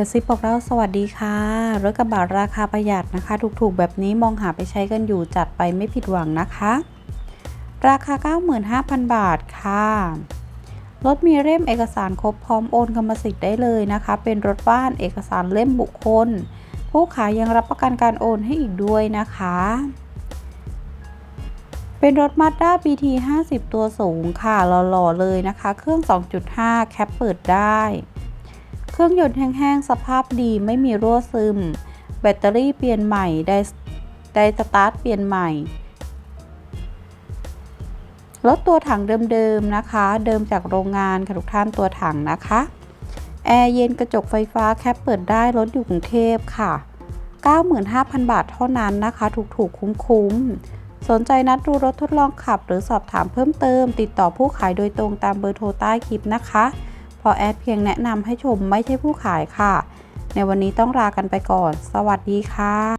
กระซิบบอกเราสวัสดีค่ะ รถกระบะราคาประหยัดนะคะ ถูกๆ แบบนี้มองหาไปใช้กันอยู่จัดไปไม่ผิดหวังนะคะ ราคา 95,000 บาทค่ะรถมีเล่มเอกสารครบพร้อมโอนกรรมสิทธิ์ได้เลยนะคะ เป็นรถบ้านเอกสารเล่มบุคคล ผู้ขายยังรับประกันการโอนให้อีกด้วยนะคะ เป็นรถ Mazda BT 50 ตัวสูงค่ะหล่อๆเลยนะคะ เครื่อง 2.5 แคปเปิดได้ เครื่องยนต์แห้งๆ สภาพดีไม่มีรั่วซึม แบตเตอรี่เปลี่ยนใหม่ ได้ได้สตาร์ทเปลี่ยนใหม่รถตัวถังเดิมๆนะคะ เดิมจากโรงงานค่ะทุกท่านตัวถังนะคะ แอร์เย็นกระจกไฟฟ้าแคปเปิดได้รถอยู่กรุงเทพค่ะ 95,000 บาทเท่านั้นนะคะ ถูกๆ คุ้มๆ สนใจนัดดูรถทดลองขับ หรือสอบถามเพิ่มเติม ติดต่อผู้ขายโดยตรงตามเบอร์โทรใต้คลิปนะคะ อแอดเพียงแนะนำให้ชมไม่ใช่ผู้ขายค่ะ ในวันนี้ต้องลากันไปก่อน สวัสดีค่ะ